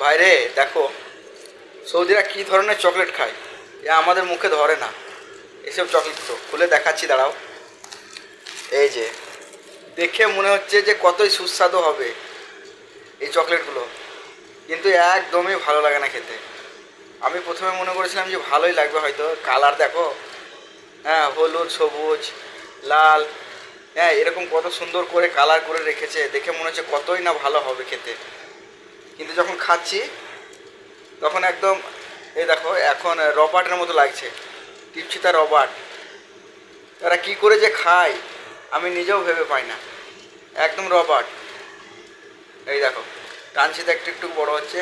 ভাইরে, দেখো, সৌদিরা কি ধরনের চকলেট খায়? এ আমাদের মুখে ধরে না। এসব চকলেটগুলো খুলে দেখাচ্ছি, দাঁড়াও। এই যে, দেখে মনে হচ্ছে যে কতই সুস্বাদু হবে এই চকলেটগুলো। কিন্তু একদমই ভালো লাগে না খেতে। আমি প্রথমে মনে করেছিলাম যে ভালোই লাগবে হয়তো। কালার দেখো। হ্যাঁ হলুদ, সবুজ, লাল। হ্যাঁ এরকম কত সুন্দর করে কালার করে রেখেছে। দেখে মনে হচ্ছে কতই না ভালো হবে খেতে। কিন্তু যখন খাচ্ছি, তখন একদম, এই দেখো, এখন রবার্টের মতো লাগছে। টিপছিতা রবার্ট। তারা কি করে যে খায়, আমি নিজেও ভেবে পাই না। একদম রবার্ট। এই দেখো টানছিতে একটু একটু বড় হচ্ছে।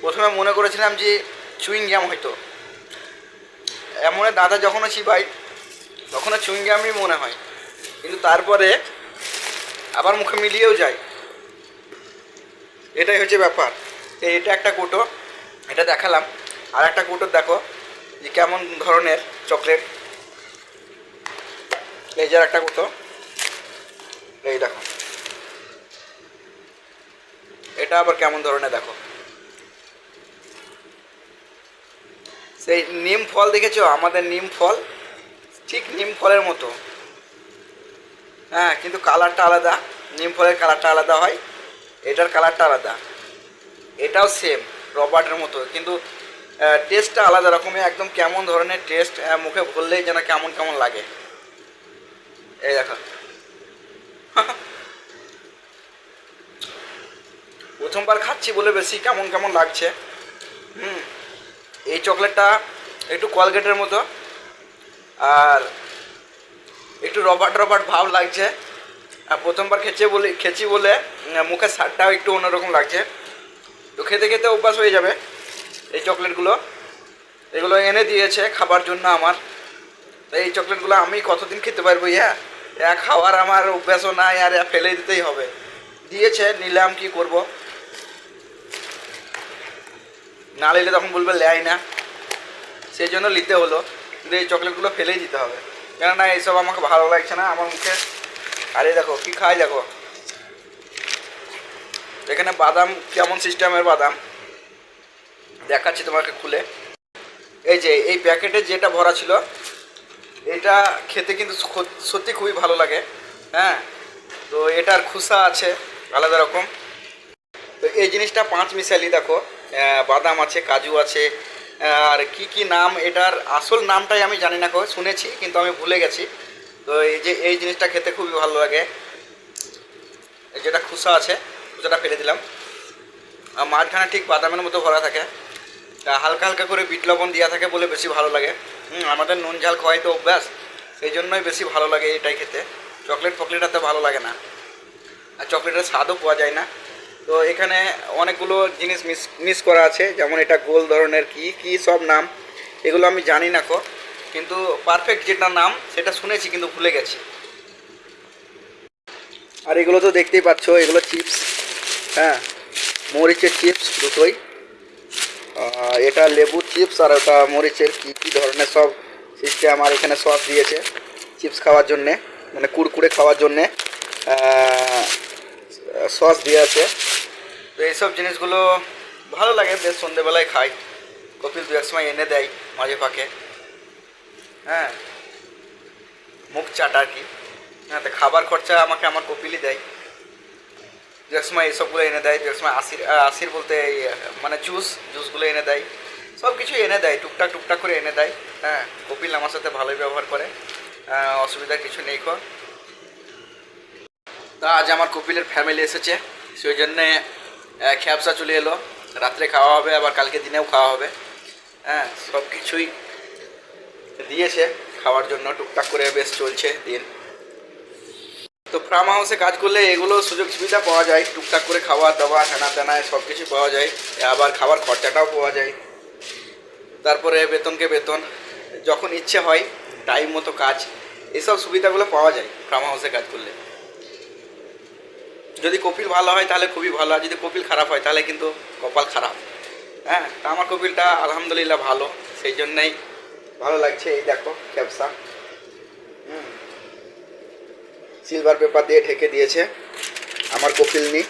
প্রথমে মনে করেছিলাম যে চুইং গ্যাম হয়তো। এমন দাদা যখনও চিবাই তখনও চুইং গ্যামই মনে হয়। কিন্তু তারপরে আবার মুখে মিলিয়েও যায়। এটাই হচ্ছে ব্যাপার। এটা একটা কুটো, এটা দেখালাম। আর একটা কুটো দেখো, যে কেমন ধরনের চকলেট। এই যে আর একটা কুটো, এই দেখো। এটা আবার কেমন ধরনের দেখো। সেই নিম ফল দেখেছ? আমাদের নিম ফল ঠিক নিম ফলের মতো। হ্যাঁ কিন্তু কালারটা আলাদা। নিম ফলের কালারটা আলাদা হয়, এটার কালারটা আলাদা। এটাও সেম রবার্টের মতো। কিন্তু টেস্টটা আলাদা রকমের, একদম কেমন ধরনের টেস্ট মুখে বললেই যেন কেমন কেমন লাগে। এই দেখো। প্রথমবার খাচ্ছি বলে বেশি কেমন কেমন লাগছে। হুম, এই চকলেটটা একটু কলগেটের মতো। আর একটু রবার্ট রবার্ট ভাব লাগছে। আর প্রথমবার খেয়েছে বলে খেয়েছি বলে মুখের স্বাদটাও একটু অন্যরকম লাগছে। তো খেতে খেতে অভ্যাস হয়ে যাবে এই চকলেটগুলো। এগুলো এনে দিয়েছে খাবার জন্য আমার। তো এই চকলেটগুলো আমি কতদিন খেতে পারব, ইয়া? এ খাওয়ার আমার অভ্যাসও নাই, আর ফেলে দিতেই হবে। দিয়েছে, নিলাম, কি করব? না নিলে তখন বলবে, লেয় না। সেই জন্য নিতে হলো। কিন্তু এই চকলেটগুলো ফেলেই দিতে হবে। কেননা এইসব আমাকে ভালো লাগছে না আমার মুখে। আরে দেখো, কি খাই দেখো? এখানে বাদাম, কেমন সিস্টেমের বাদাম? দেখাচ্ছি তোমাকে খুলে। এই যে, এই প্যাকেটে যেটা ভরা ছিল, এটা খেতে কিন্তু সত্যি খুবই ভালো লাগে হ্যাঁ? তো এটার খুসা আছে, আলাদা রকম। তো এই জিনিসটা পাঁচ মিশালি দেখো। বাদাম আছে, কাজু আছে আর কি কি নাম, এটার আসল নামটাই আমি জানি না শুনেছি, কিন্তু আমি ভুলে গেছি। তো এই যে, এই জিনিসটা খেতে খুবই ভালো লাগে। যেটা খুসা আছে, খুসাটা ফেলে দিলাম। আর মাঝখানে ঠিক বাদামের মতো ভরা থাকে। হালকা হালকা করে বিট লবণ দেওয়া থাকে বলে বেশি ভালো লাগে। আমাদের নুন ঝাল খাওয়াই তো অভ্যাস, সেই জন্যই বেশি ভালো লাগে এটাই খেতে। চকলেট ফকলেট এত ভালো লাগে না। আর চকলেটের স্বাদও পাওয়া যায় না। তো এখানে অনেকগুলো জিনিস মিস মিস করা আছে, যেমন এটা গোল ধরনের কি কি সব নাম, এগুলো আমি জানি না কো, কিন্তু পারফেক্ট যেটা নাম, সেটা শুনেছি, কিন্তু ভুলে গেছি। আর এগুলো তো দেখতেই পাচ্ছ, এগুলো চিপস হ্যাঁ মরিচের চিপস দুটোই। এটা লেবু চিপস আর ওটা মরিচের কি কি ধরনের সব সিস্টেম আর এখানে সস দিয়েছে চিপস খাওয়ার জন্যে মানে কুড়কুড়ে খাওয়ার জন্যে। সস দিয়ে আছে। তো এইসব জিনিসগুলো ভালো লাগে, বেশ সন্ধেবেলায় খাই। কপিল দু এক সময় এনে দেয় মাঝে ফাঁকে। হ্যাঁ মুখ চাট আর কি। হ্যাঁ তো খাবার খরচা আমাকে আমার কপিলই দেয়। দু এক সময় এইসবগুলো এনে দেয় দু এক সময় আশির আশির বলতে মানে জুস, জুসগুলো এনে দেয়। সব কিছু এনে দেয়, টুকটাক টুকটাক করে এনে দেয়। হ্যাঁ কপিল আমার সাথে ভালোই ব্যবহার করে। অসুবিধা কিছু নেই কো। তা আজ আমার কপিলের ফ্যামিলি এসেছে। সেই জন্যে খ্যাপসা চলে এলো। রাত্রে খাওয়া হবে, আবার কালকে দিনেও খাওয়া হবে। হ্যাঁ সব কিছুই দিয়েছে। খাওয়ার জন্য টুকটাক করে বেশ চলছে দিন। তো ফার্ম হাউসে কাজ করলে এগুলো সুযোগ সুবিধা পাওয়া যায়। টুকটাক করে খাওয়া দাওয়া হেনা তেনায় সব কিছু পাওয়া যায়। আবার খাবার খরচাটাও পাওয়া যায়। তারপরে বেতনকে বেতন, যখন ইচ্ছে হয় টাইম মতো কাজ, এসব সুবিধাগুলো পাওয়া যায় ফার্ম হাউসে কাজ করলে। যদি কপিল ভালো হয় তাহলে খুবই ভালো, আর যদি কপিল খারাপ হয় তাহলে কিন্তু কপাল খারাপ। হ্যাঁ তা আমার কপিলটা আলহামদুলিল্লাহ ভালো, সেই জন্যই ভালো লাগছে, এই দেখো ব্যবসা সিলভার পেপার দিয়ে ঢেকে দিয়েছে আমার কপিলনি।